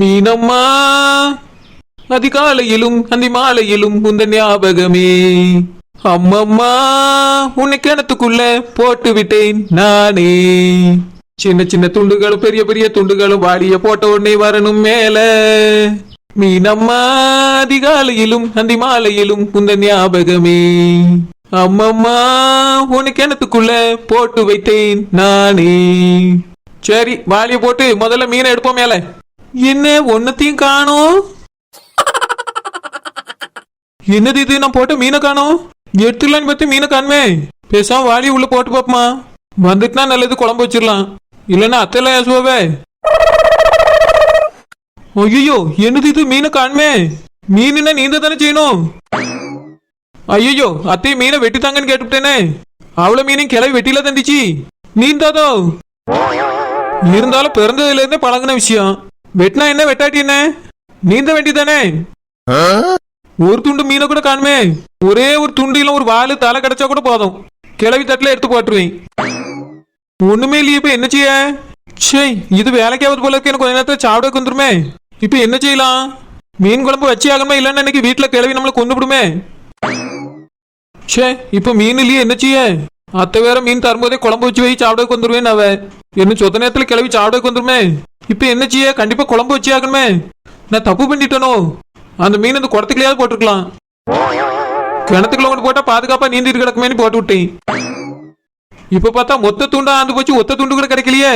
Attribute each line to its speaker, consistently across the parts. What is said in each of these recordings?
Speaker 1: மீனம்மா. அதிகாலையிலும் அந்தி மாலையிலும் உந்த ஞாபகமே. அம்மம்மா உன்னை கிணத்துக்குள்ள போட்டு விட்டேன் நானே. சின்ன சின்ன துண்டுகளும் பெரிய பெரிய துண்டுகளும் வாடிய போட்ட உடனே வரணும் மேல. மீனம்மா அதிகாலையிலும் அந்தி மாலையிலும் உந்த ஞாபகமே. அம்மம்மா உன்னை கிணத்துக்குள்ள போட்டு வைத்தேன் நானே. சரி வாளிய போட்டு முதல்ல மீனை எடுப்போம் மேல. என்ன ஒன்னத்தையும் காணோம்? என்னது இது? நான் போட்ட மீனை காணோம்? எடுத்துலான்னு பார்த்து மீனை காணுமே. பேசாம வாளி உள்ள போட்டு பாப்பமா. வந்துட்டுனா நல்லது குழம்பு வச்சிடலாம். இல்லைன்னா அத்தையெல்லாம் ஏசுவாவே. ஐயோ என்னது இது? மீனை காணுமே. மீனுன்னா நீந்த தானே செய்யணும்? ஐயோ அத்தை மீனை வெட்டித்தாங்கன்னு கேட்டுவிட்டேனே. அவ்வளவு மீனையும் கிளவி வெட்டில தந்துச்சு நீந்தாதோ? இருந்தாலும் பிறந்ததுல இருந்தே பழங்குன விஷயம். வெட்டினா என்ன? வெட்டாட்டி என்ன? நீந்த வேண்டியதானே ஒரு துண்டு மீனை கூட காணுமே. ஒரே ஒரு துண்டில ஒரு வாலு தலை கிடைச்சா கூட போதும். கிளவி தட்டுல எடுத்து போட்டுருவேன். ஒண்ணுமே இல்லையே இப்ப என்ன செய்ய? சே இது வேலைக்காவது போல இருக்கு. எனக்கு கொஞ்ச நேரத்துல சாப்பிட வந்துருமே. இப்ப என்ன செய்யலாம்? மீன் குழம்பு வச்சு ஆகணுமா இல்லைன்னு இன்னைக்கு வீட்டுல கிளவி நம்மளை கொண்டு விடுமே? சே இப்ப மீன் இல்லையே என்ன செய்ய? அத்தை வேற மீன் தரும்போதே குழம்பு வச்சு வை சாப்பிடக்கு வந்துருவேன் அவ. என்ன சொத்த நேரத்துல கிளவி சாப்பிட வந்துருமே? இப்ப என்ன செய்ய? கண்டிப்பா குழம்பு வச்சே ஆகணுமே நான் தப்பு பண்ணிட்டேனோ? அந்த மீன் அந்த குடத்துக்குள்ளேயாவது போட்டிருக்கலாம். கிணத்துக்குள்ள கொண்டு போட்டா பாதுகாப்பா நீந்திட்டு கிடக்குமேனு போட்டு விட்டேன். இப்ப பார்த்தா மொத்த துண்டா ஆந்து போச்சு ஒத்த துண்டு கூட கிடைக்கலையே.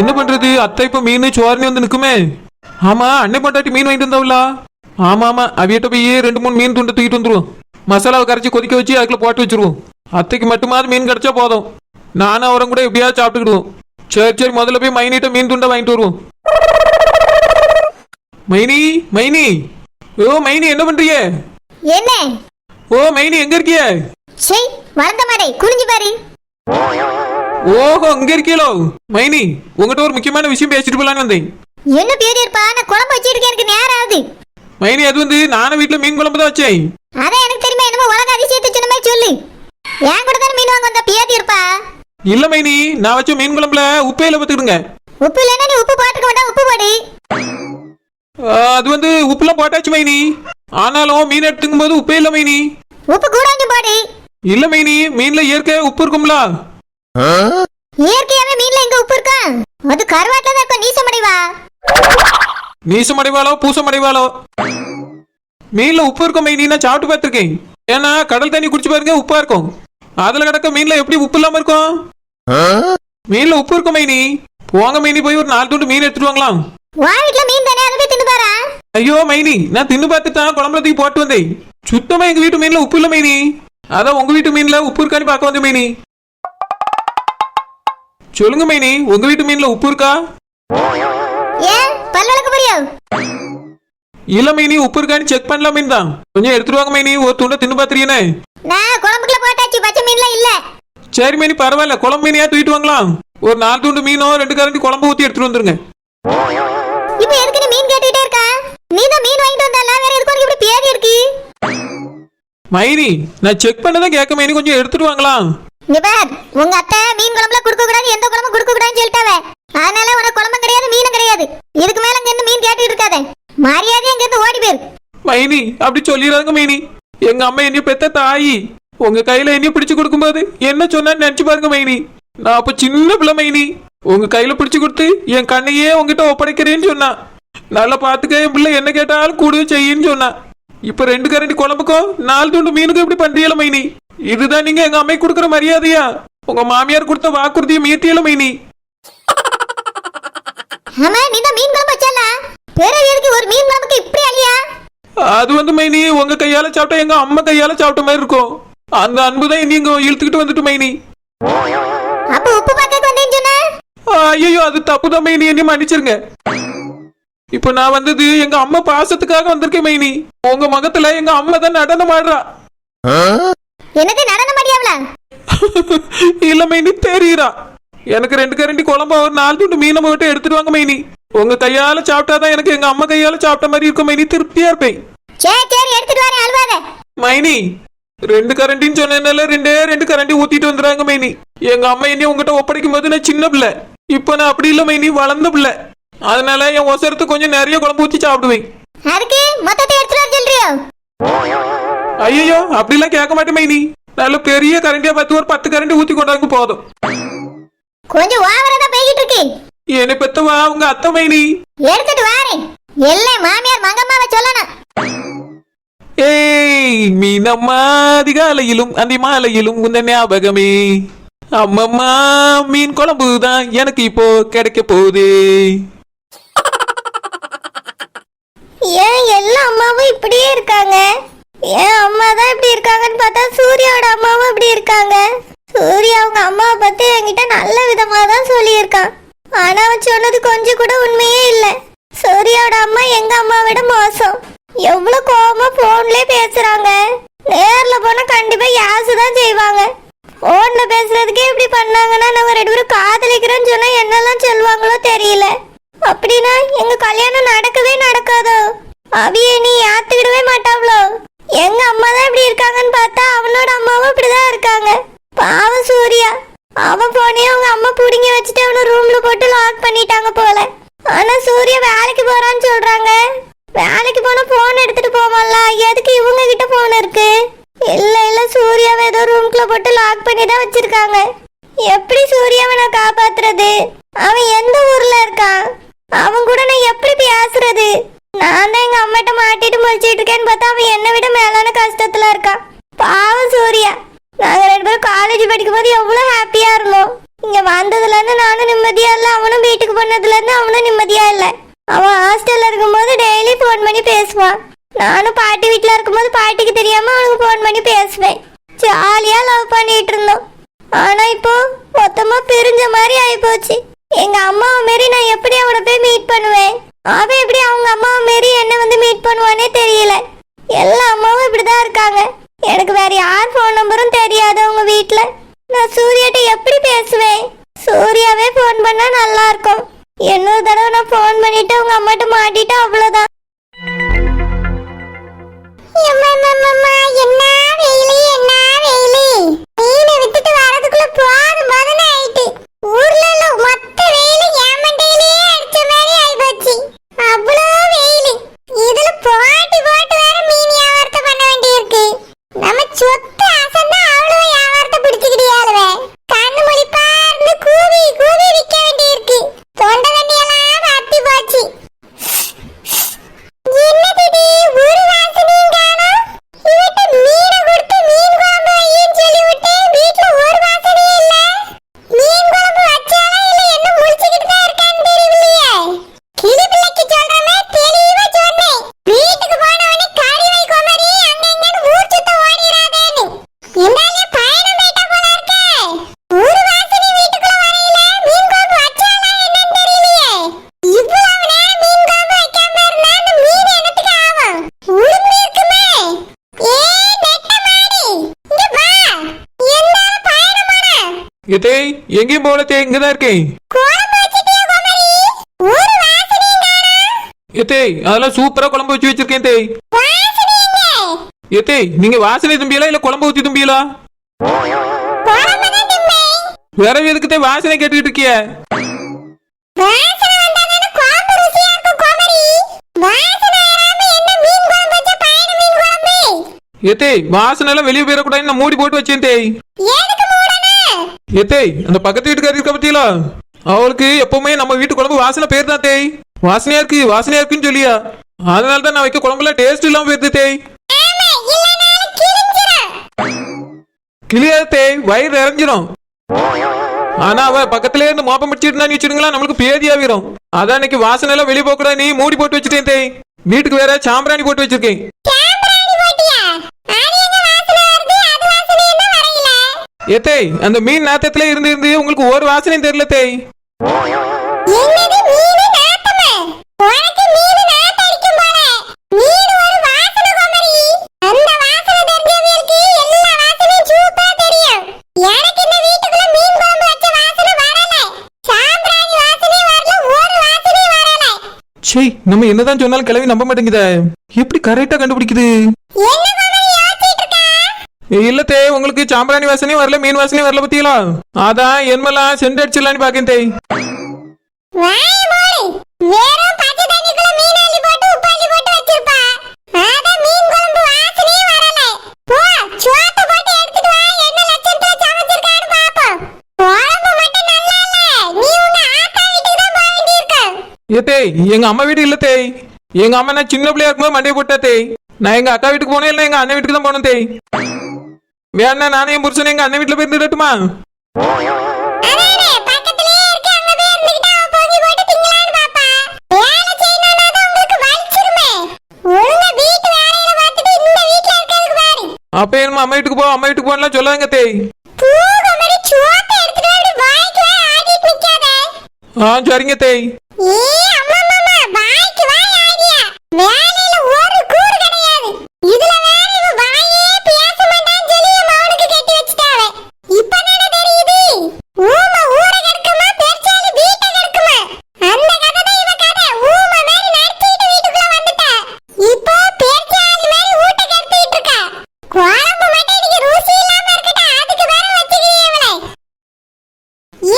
Speaker 1: என்ன பண்றது? அத்தை இப்ப மீன் சோர்னி வந்து நிக்குமே. ஆமா அன்னை பொண்டாட்டி மீன் வாங்கிட்டு வந்தாவுல ஆமா ஆமா அவியிட்ட போய் ரெண்டு மூணு மீன் துண்டு தூக்கிட்டு வந்துருவோம் மசாலாவை கரைச்சி கொதிக்க வச்சு அதுக்குள்ள போட்டு வச்சிருவோம். அத்தைக்கு மட்டுமாவது மீன் கிடைச்சா போதும். நானும் அவரும் கூட எப்படியாவது சாப்பிட்டுக்கிடுவோம். சரி சரி முதல்ல போய் மைனிட்ட மீன் துண்டை வாங்கிட்டு வருவோம் மைனி மைனி ஓ மைனி என்ன பண்றீங்க
Speaker 2: என்ன
Speaker 1: ஓ மைனி எங்க இருக்கிய
Speaker 2: சை மறந்த மாடே குனிஞ்சு பாரு
Speaker 1: ஓஹோ இங்க இருக்கீங்களோ மைனி உங்ககிட்ட ஒரு முக்கியமான விஷயம் பேசிட்டு போலான்னு வந்தேன்
Speaker 2: என்ன பேர் இருப்பா நான் குழம்பு வச்சிருக்கேன் எனக்கு நேரம் ஆகுது
Speaker 1: மைனி அது வந்து நானும் வீட்டுல மீன் குழம்பு தான் வச்சேன்
Speaker 2: அதான் எனக்கு தெரியுமா என்னமோ உலக அதிசயத்தை சொன்ன மாதிரி சொல்லு என் கூட தானே மீன் வாங்க வந்தா பியாதி இருப்பா
Speaker 1: இல்ல மைனி நான் வச்ச மீன் குழம்புல உப்பையில பத்துக்கிடுங்க.
Speaker 2: உப்பு இல்லைன்னா நீ உப்பு போட்டுக்க வேண்டாம் உப்பு போடு.
Speaker 1: அது வந்து உப்புலாம் போட்டாச்சு மைனி. ஆனாலும் மீன் எடுத்துக்கும் போது உப்பே இல்ல மைனி.
Speaker 2: உப்பு கூட கொஞ்சம் போடு.
Speaker 1: இல்ல மைனி மீன்ல இயற்கையா உப்பு இருக்கும்ல.
Speaker 2: இயற்கையாவே மீன்ல எங்க உப்பு இருக்கா? அது கருவாட்டில தான் இருக்கும் நீசமடைவா
Speaker 1: நீசம் அடைவாளோ பூசம் அடைவாளோ மீன்ல உப்பு இருக்கும் மைனி நான் சாப்பிட்டு பார்த்திருக்கேன். ஏன்னா கடல் தண்ணி குடிச்சு பாருங்க உப்பா இருக்கும். அதுல கிடக்க மீன்ல எப்படி உப்பு இல்லாம இருக்கும்? மீன்ல உப்பு இருக்கும் மைனி. போங்க மைனி போய் ஒரு நாலு துண்டு மீன் எடுத்துட்டு வாங்கலாம்.
Speaker 2: மீன் தானே? அதை போய் தின்னு பாரா
Speaker 1: ஐயோ மைனி நான் தின்னு பார்த்து தான் குழம்புல தூக்கி போட்டு வந்தேன். சுத்தமா எங்க வீட்டு மீன்ல உப்பு இல்ல மைனி. அதான் உங்க வீட்டு மீன்ல உப்பு இருக்கான்னு பார்க்க வந்தேன் மைனி. சொல்லுங்க மைனி உங்க வீட்டு மீன்ல உப்பு இருக்கா? இல்ல மைனி உப்பு இருக்கான்னு செக் பண்ணலாம் மீன் தான். கொஞ்சம் எடுத்துட்டு வாங்க மைனி. ஒரு துண்டை தின்னு பாத்துறீனே
Speaker 2: நான் குழம்புக்குள்ள போட்டாச்சு பச்சை மீன்ல இல்ல.
Speaker 1: சரி மைனி பரவாயில்ல. குழம்பு மீனையா தூக்கிட்டு வாங்கலாம். ஒரு நாலு துண்டு மீனோ ரெண்டு கரண்டி குழம்பு ஊத்தி எடுத்துட்டு வந்துருங்க.
Speaker 2: இப்ப எதுக்கு நீ மீன் கேட்டுக்கிட்டே இருக்கா? நீ தான் மீன் வாங்கிட்டு வந்தால வேற எதுக்கு உனக்கு இப்படி பேதி இருக்கு?
Speaker 1: மைனி நான் செக் பண்ணதான் கேட்க மைனி கொஞ்சம் எடுத்துட்டு வாங்கலாம்.
Speaker 2: இங்க பார் உங்க அத்தை மீன் குழம்புல குடுக்க கூடாது எந்த குழம்பும் குடுக்க கூடாதுன்னு சொல்லிட்டாவ. அதனால உனக்கு குழம்பும் கிடையாது மீனும் கிடையாது. இதுக்கு மேல இங்க இருந்து மீன் கேட்டுட்டு இருக்காத. மரியாதையா இங்க இருந்து ஓடி போயிரு.
Speaker 1: மைனி அப்படி சொல்லிடுறாங்க மைனி. எங்க அம்மா என்னைய பெத்த தாயி. உங்க கையில என்னைய பிடிச்சு கொடுக்கும்போது என்ன சொன்னான்னு நினைச்சு பாருங்க மைனி. நான் அப்ப சின்ன பிள்ளை மைனி. உங்க கையில பிடிச்சு கொடுத்து என் கண்ணையே உங்ககிட்ட ஒப்படைக்கிறேன்னு சொன்னா. நல்லா பாத்துக்க என் பிள்ளை என்ன கேட்டாலும் கூடவே செய்யின்னு சொன்னா. இப்ப ரெண்டு கரண்டி குழம்புக்கும் நாலு துண்டு மீனுக்கும் இப்படி பண்றீங்கள மைனி? இதுதான் நீங்க எங்க அம்மைக்கு கொடுக்குற மரியாதையா? உங்க மாமியார் கொடுத்த வாக்குறுதியை மீட்டியல மைனி?
Speaker 2: ஆமா நீ தான் மீன் குழம்பு ஒரு மீன் குழம்புக்கு இப்படி
Speaker 1: அது வந்து மைனி உங்க கையால சாப்பிட்டா எங்க அம்மா கையால சாப்பிட்ட மாதிரி இருக்கும். அந்த அன்பு தான் நீங்க இழுத்துக்கிட்டு வந்துட்டு மைனி
Speaker 2: அப்ப உப்பு பார்க்க வந்தேன்னு சொன்ன?
Speaker 1: ஐயோ அது தப்புதான் மைனி என்ன மன்னிச்சிருங்க. இப்ப நான் வந்தது எங்க அம்மா பாசத்துக்காக வந்திருக்கேன் மைனி உங்க முகத்துல எங்க அம்மா தான் நடனம் ஆடுறா.
Speaker 2: என்னது நடனம் அடியாவல
Speaker 1: இல்ல மைனி தெரியுறா. எனக்கு ரெண்டு கரண்டி குழம்பு ஒரு நாலு துண்டு மீனை மட்டும் எடுத்துட்டு வாங்க மைனி. உங்க கையால சாப்பிட்டாதான் எனக்கு எங்க அம்மா கையால சாப்பிட்ட மாதிரி இருக்கும் மைனி. திருப்தியா இருப்பேன்.
Speaker 2: சரி சரி எடுத்துட்டு வரேன் அழுவாத.
Speaker 1: மைனி ரெண்டு கரண்டின்னு சொன்னதுனால ரெண்டே ரெண்டு கரண்டி ஊத்திட்டு வந்துறாங்க மைனி. எங்க அம்மா என்னைய உங்ககிட்ட ஒப்படைக்கும் போது நான் சின்ன பிள்ளை. இப்ப நான் அப்படி இல்ல மைனி வளர்ந்த பிள்ளை. அதனால என் ஒசரத்து கொஞ்சம் நிறைய குழம்பு ஊற்றி சாப்பிடுவேன்.
Speaker 2: அதுக்கு மொத்தத்தை எடுத்துட்டு வர சொல்றியோ?
Speaker 1: ஐயோ அப்படிலாம் கேட்க மாட்டேன் மைனி. நல்ல பெரிய கரண்டியா பார்த்து ஒரு பத்து கரண்டி ஊற்றி கொண்டாங்க போதும்.
Speaker 2: கொஞ்சம் ஓவரா தான் போய்கிட்டு இருக்கு
Speaker 1: என்னை பெத்தவா உங்க அத்தை மைனி
Speaker 2: எடுத்துட்டு வாரேன். எல்லாம் மாமியார் மங்கம்மாவை சொல்லணும்.
Speaker 1: ஏய் மீனம்மா அதிகாலையிலும் அந்த மாலையிலும் உந்த ஞாபகமே. அம்மம்மா மீன் குழம்பு தான் எனக்கு இப்போ கிடைக்க போகுது.
Speaker 2: ஏன் எல்லா அம்மாவும் இப்படியே இருக்காங்க? ஏன் அம்மா தான் இப்படி இருக்காங்கன்னு பார்த்தா சூர்யாவோட அம்மாவும் இப்படி இருக்காங்க. சூர்யா அவங்க அம்மாவை பத்தி என்கிட்ட நல்ல விதமா தான் சொல்லியிருக்கான். ஆனா அவன் சொன்னது கொஞ்சம் கூட உண்மையே இல்லை. சூர்யாவோட அம்மா எங்க அம்மா விட மோசம். எவ்வளவு கோபமா போன்லயே பேசுறாங்க. நேர்ல போனா கண்டிப்பா யாசு தான் செய்வாங்க. போன்ல பேசுறதுக்கே இப்படி பண்ணாங்கன்னா நம்ம ரெண்டு பேரும் காதலிக்கிறோம்னு சொன்னா என்னெல்லாம் சொல்லுவாங்களோ தெரியல. அப்படின்னா எங்க கல்யாணம் நடக்கவே நடக்காதோ? அவிய நீ யார் மாட்டாவளோ எங்க அம்மா தான் இப்படி இருக்காங்கன்னு பார்த்தா அவனோட அம்மாவும் இப்படிதான் இருக்காங்க பாவம் சூர்யா அவன் போனே அவங்க அம்மா புடுங்கி வச்சுட்டு அவனை ரூம்ல போட்டு லாக் பண்ணிட்டாங்க போல ஆனா சூர்யா வேலைக்கு போறான்னு சொல்றாங்க வேலைக்கு போனா போன் எடுத்துட்டு போவான்ல எதுக்கு இவங்க கிட்ட போன் இருக்கு இல்ல இல்ல சூர்யாவை ஏதோ ரூம்குள்ள போட்டு லாக் பண்ணி தான் வச்சிருக்காங்க எப்படி சூர்யாவை நான் காப்பாத்துறது அவன் எந்த ஊர்ல இருக்கான் அவன் கூட நான் எப்படி பண்றது நான் தான் எங்க அம்மாட்ட மாட்டிட்டு முழிச்சிட்டு இருக்கேன்னு பார்த்தா அவன் என்னை விட மேலான கஷ்டத்துல இருக்கான் பாவம் சூர்யா. நாங்க ரெண்டு பேரும் காலேஜ் படிக்கும் போது எவ்வளவு ஹாப்பியா இருந்தோம். இங்க வந்ததுல இருந்து நானும் நிம்மதியா இல்ல அவனும் வீட்டுக்கு போனதுல இருந்து அவனும் நிம்மதியா இல்ல. அவன் ஹாஸ்டல்ல இருக்கும்போது டெய்லி ஃபோன் பண்ணி பேசுவான். நானும் பாட்டி வீட்ல இருக்கும்போது பாட்டிக்கு தெரியாம அவனுக்கு ஃபோன் பண்ணி பேசுவேன். ஜாலியா லவ் பண்ணிட்டு இருந்தோம். ஆனா இப்போ மொத்தமா பிரிஞ்ச மாதிரி ஆயிப்போச்சு. எங்க அம்மாவை மாரி நான் எப்படி அவனை போய் மீட் பண்ணுவேன்? அவன்
Speaker 1: இங்கதான் இருக்கேன். ஏத்தேய் அதெல்லாம் சூப்பரா குழம்பு வச்சு வச்சிருக்கேன் தேய் ஏத்தேய் நீங்க வாசனை தும்பியலா இல்ல குழம்பு ஊத்தி தும்பியலா? வேற எதுக்கு தே வாசனை கேட்டுக்கிட்டு இருக்கிய?
Speaker 2: ஏத்தேய் வாசனை
Speaker 1: எல்லாம் வெளியே போயிடக்கூடாதுன்னு மூடி போட்டு வச்சேன் தேய்
Speaker 2: எதுக்கு
Speaker 1: அந்த பக்கத்து வீட்டுக்காரி இருக்க பத்தியா அவளுக்கு எப்பவுமே நம்ம வீட்டு குழம்பு வாசனை பேர் தான் தேய். வாசனையா இருக்கு வாசனையா இருக்குன்னு சொல்லியா. அதனால தான் நான் வைக்க குழம்புல டேஸ்ட் இல்லாம போயிருது தேய். கிளியா தேய் வயிறு நிறைஞ்சிரும். ஆனா அவ பக்கத்திலே இருந்து மோப்பம் பிடிச்சிட்டு வச்சுடுங்களா நம்மளுக்கு பேதியாவிரும் அதான் இன்னைக்கு வாசனை எல்லாம் வெளியே போக நீ மூடி போட்டு வச்சுட்டேன் தேய். வீட்டுக்கு வேற சாம்பிராணி போட்டு வச்சிருக்கேன். ஏத்தேய் அந்த மீன் நாத்தத்துல இருந்து இருந்து உங்களுக்கு ஒரு வாசனையும் தெரியல தேய். சே நம்ம என்னதான் சொன்னாலும் கிளவி நம்ப மாட்டேங்குதே. எப்படி கரெக்டா கண்டுபிடிக்குது
Speaker 2: என்ன குமரி யோசிச்சிட்டு இருக்க?
Speaker 1: இல்ல தேய் உங்களுக்கு சாம்பிராணி வாசனையும் வரல மீன் வாசனையும் வரல பத்தியலா? அதான் என்னமெல்லாம் சென்ட் அடிச்சிடலான்னு பாக்கேன் தேய் ஏ தேய் எங்க அம்மா வீடு இல்ல தேய் எங்க அம்மா நான் சின்ன பிள்ளையா இருக்கும்போது மண்டையை போட்டா தேய் நான் எங்க அக்கா வீட்டுக்கு போனேன் இல்லை எங்க அண்ணன் வீட்டுக்கு தான் போனேன் தேய். வேணா நானே என் புருஷன் எங்க அண்ணன் வீட்டுல போய் இருந்துடட்டுமா? அப்ப என்னமா அம்மா வீட்டுக்கு போ அம்மா வீட்டுக்கு போகலாம் சொல்லாங்க தேய். ஆ சரிங்க தேய்
Speaker 2: ஏ அம்மா மாமா வாய்க்கு வாய் ஆடியா வேலையில ஒரு கூறு கிடையாது இதுல வேற இவ வாயே பேச மாட்டான்னு சொல்லி என் மகனுக்கு கட்டி வச்சுட்டாவே இப்ப தானே தெரியுது ஊம ஊர கிடக்குமா பெருச்சாலி வீட்டை கிடக்குமா அந்த கதை தான் இவ கதை ஊம மாதிரி நடிச்சிட்டு வீட்டுக்குள்ள வந்துட்டா இப்போ பெருச்சாலி மாதிரி ஊட்ட கெடுத்துட்டு இருக்கா குழம்பு மட்டும் இன்னைக்கு ருசி இல்லாம இருக்கட்டா அதுக்கு வேற வச்சுக்கிறீ இவளை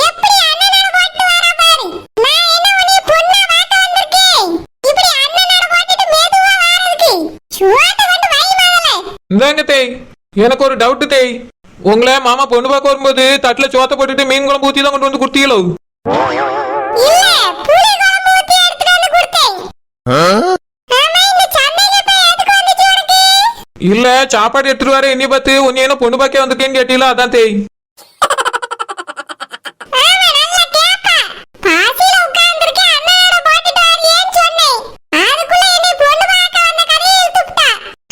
Speaker 2: எப்படி அண்ணனோட போட்டு வரா பாரு நான் என்ன உன்னை பொண்ணா வாட்ட வந்திருக்கேன் இப்படி அண்ணனோட போட்டுட்டு மெதுவா வரதுக்கு சுவாட்ட வந்து வை முதல்ல
Speaker 1: இந்தாங்க தேய் எனக்கு தேய் உங்களை மாமா பொண்ணு பார்க்க வரும்போது தட்டுல சோத்த போட்டுட்டு மீன் குழம்பு ஊத்தி தான் கொண்டு வந்து கொடுத்தீங்களோ?
Speaker 2: இல்ல
Speaker 1: சாப்பாடு எடுத்துட்டு வர என்னைய பார்த்து. உன்னை என்ன பொண்ணு பார்க்க வந்திருக்கேன்னு கேட்டீங்களா? அதான் தேய்.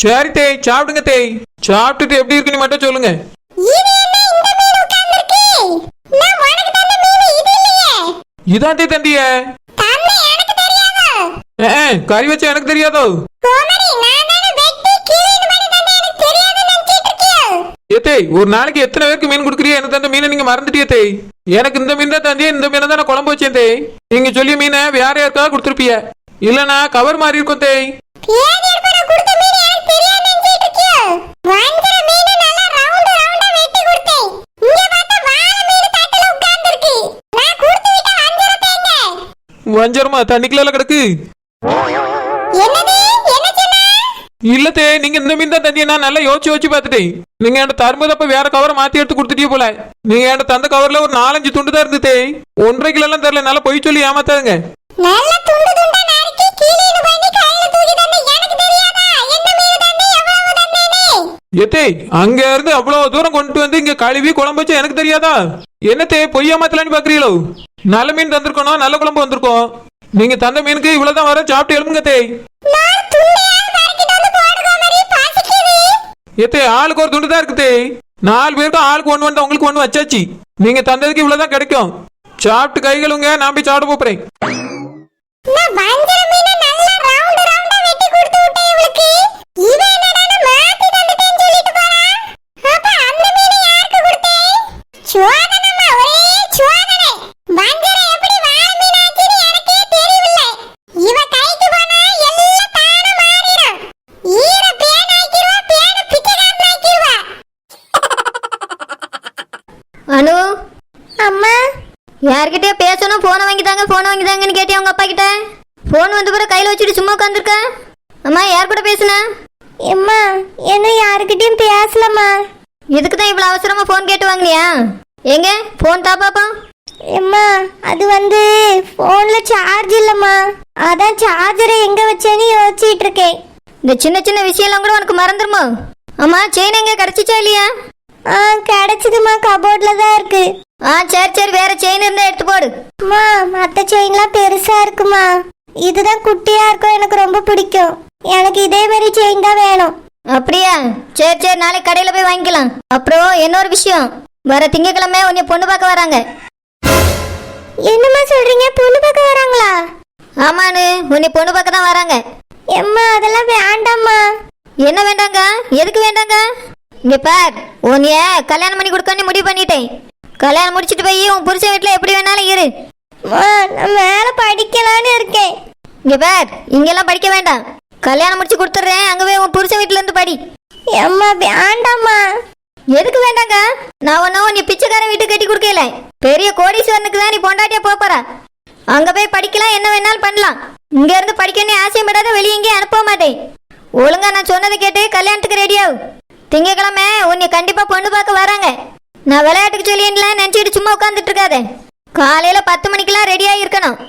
Speaker 1: சரி தேய் சாப்பிடுங்க தேய். சாப்பிட்டுட்டு எப்படி இருக்குன்னு மட்டும் சொல்லுங்க.
Speaker 2: இது என்ன இந்த மீன் உட்கார்ந்திருக்கு? நான் உனக்கு தந்த மீன் இது இல்லையே.
Speaker 1: இதான் தேய் தண்டிய
Speaker 2: தந்தை
Speaker 1: கறி வச்சா எனக்கு தெரியாதோ?
Speaker 2: கோமரி நான் தானே வெட்டி கிளீன் பண்ணி தந்தேன் எனக்கு தெரியாதுன்னு நினைச்சிட்டு இருக்கியோ?
Speaker 1: ஏ தேய் ஒரு நாளைக்கு எத்தனை பேருக்கு மீன் கொடுக்குறியா? எனக்கு தந்த மீனை நீங்க மறந்துட்டியே தேய் எனக்கு இந்த மீன் தான் தந்தியா இந்த மீனை தான் குழம்பு வச்சேன் தேய் நீங்க சொல்லிய மீனை வேற யாருக்காவது கொடுத்துருப்பிய. இல்லனா கவர் மாதிரி இருக்கும் தேய்
Speaker 2: பேதி எடுப்ப நான் கொடுத்த மீன் எனக்கு தெரியாதுன்னு நினைச்சிட்டு இருக்கியோ வஞ்சர மீன் நல்லா ரவுண்ட் ரவுண்டா வெட்டி கொடுத்தேன் இங்க பார்த்தா வாழை மீன் தட்டுல உட்கார்ந்திருக்கு நான் கொடுத்து விட்ட வஞ்சரத்தை எங்க
Speaker 1: வஞ்சரமா தண்ணிக்குள்ள கிடக்கு.
Speaker 2: என்னது? என்ன சொன்ன?
Speaker 1: இல்ல தேய் நீங்க இந்த மீன் தான் தந்தியா நல்லா யோசிச்சு யோசிச்சு பார்த்துட்டேன். நீங்க என்கிட்ட தரும்போதப்ப வேற கவரை மாத்தி எடுத்து கொடுத்துட்டே போல. நீங்க என்கிட்ட தந்த கவர்ல ஒரு நாலஞ்சு துண்டு தான் இருந்து தேய் ஒன்றரை கிலோ எல்லாம் தரல நல்லா பொய் சொல்லி ஏமாத்தாதுங்க. ஏத்தே அங்க இருந்து அவ்வளவு தூரம் கொண்டு வந்து இங்க கழுவி குழம்பு வச்சா எனக்கு தெரியாதா? என்னத்தே பொய்யா மாத்தலான்னு பாக்குறீங்களோ? நல்ல மீன் தந்திருக்கணும் நல்ல குழம்பு வந்திருக்கோம். நீங்க தந்த மீனுக்கு இவ்வளவுதான் வர சாப்பிட்டு எழுப்புங்க தே.
Speaker 2: நான் துண்டையாவது பறக்கிட்டு வந்து போடுற மாதிரி பாசிக்குது
Speaker 1: ஏத்தே ஆளுக்கு ஒரு துண்டு தான் இருக்கு தே. நாலு பேருக்கு ஆளுக்கு ஒன்று வந்து உங்களுக்கு ஒன்று வச்சாச்சு. நீங்க தந்ததுக்கு இவ்வளவுதான் கிடைக்கும். சாப்பிட்டு கை கழுவுங்க நான் போய் சாப்பிட போறேன்
Speaker 2: நான் வஞ்சர மீனை நல்லா ரவுண்ட் ரவுண்டா வெட்டி கொடுத்து விட்டேன் இவளுக்கு இவ என்னடானா மாத்தி தந்துட்டேன்னு சொல்லிட்டு போறா அப்ப அந்த மீனை யாருக்கு கொடுத்தேன் சோதனம்மா ஒரே சோதனை வஞ்சரம் எப்படி வாழை மீன் ஆச்சுன்னு எனக்கே தெரியவில்லை இவ கைக்கு போனா எல்லாம் தானா மாறிடும் ஈர பேன் ஆக்கிடுவா பேன பிச்சைக்காரன் ஆக்கிடுவா
Speaker 3: அனு
Speaker 2: அம்மா
Speaker 3: யார்கிட்டயோ பேசணும் போனை வாங்கி தாங்க போனை வாங்கி தாங்கன்னு கேட்டியா உங்க அப்பா கிட்ட போன் வந்து பிறகு கையில வச்சுட்டு சும்மா உட்காந்துருக்க அம்மா யார் கூட பேசுன?
Speaker 2: எம்மா என்ன யாருக்கிட்டயும் பேசலம்மா.
Speaker 3: இதுக்கு தான் இவ்வளவு அவசரமா போன் கேட்டு வாங்கினியா? எங்க? போன் தா பாப்பா.
Speaker 2: எம்மா அது வந்து போன்ல சார்ஜ் இல்லம்மா. அதான் சார்ஜரை எங்க வச்சேன்னு யோசிச்சிட்டு இருக்கேன்
Speaker 3: இந்த சின்ன சின்ன விஷயம்லாம் கூட உனக்கு மறந்துருமோ? அம்மா செயின் எங்க? கிடைச்சிச்சா இல்லையா?
Speaker 2: ஆ கிடைச்சதுமா கபோர்ட்ல தான் இருக்கு.
Speaker 3: ஆ சரி சரி வேற செயின் இருந்தா எடுத்து போடு.
Speaker 2: அம்மா மத்த செயின்லாம் பெருசா இருக்குமா இதுதான் குட்டியா இருக்கும் எனக்கு ரொம்ப பிடிக்கும். எனக்கு இதே மாதிரி செயின் தான் வேணும்.
Speaker 3: அப்படியா? சரி சரி நாளைக்கு கடையில போய் வாங்கிக்கலாம். அப்புறம் இன்னொரு விஷயம்? வர திங்கக்கிழமை உன்னை பொண்ணு பார்க்க வராங்க.
Speaker 2: என்னம்மா சொல்றீங்க? பொண்ணு பார்க்க வராங்களா?
Speaker 3: ஆமானு உன்னை பொண்ணு பார்க்க தான் வராங்க.
Speaker 2: எம்மா அதெல்லாம் வேண்டாம்மா.
Speaker 3: என்ன வேண்டாங்க? எதுக்கு வேண்டாங்க? இங்க பார் உன்னைய கல்யாணம் பண்ணி கொடுக்கணும்னு முடிவு பண்ணிட்டேன். கல்யாணம் முடிச்சிட்டு போய் உன் புருஷன் வீட்டுல எப்படி வேணாலும் இரு.
Speaker 2: நான் மேல படிக்கலான்னு இருக்கேன்.
Speaker 3: இங்க பார் இங்கெல்லாம் படிக்க வேண்டாம். கல்யாணம் முடிச்சு கொடுத்துட்றேன். அங்க போய் உன் புருஷன் வீட்டுல இருந்து படி.
Speaker 2: எம்மா வேண்டாம்மா.
Speaker 3: எதுக்கு வேண்டாங்க? நான் ஒன்னும் நீ பிச்சைக்காரன் வீட்டுக்கு கட்டி கொடுக்கல. பெரிய கோடீஸ்வரனுக்கு தான் நீ பொண்டாட்டியா போற. அங்க போய் படிக்கலாம் என்ன வேணாலும் பண்ணலாம். இங்க இருந்து படிக்கணும்னு ஆசைப்படாத வெளியே எங்கேயும் அனுப்ப மாட்டேன். ஒழுங்கா நான் சொன்னதை கேட்டு கல்யாணத்துக்கு ரெடியாகும் திங்கக்கிழமை உன்னை கண்டிப்பா பொண்ணு பார்க்க வராங்க. நான் விளையாட்டுக்கு சொல்லியேன்ல நினைச்சிட்டு சும்மா உட்காந்துட்டு இருக்காத. காலையில பத்து மணிக்கெல்லாம் ரெடியா இருக்கணும்.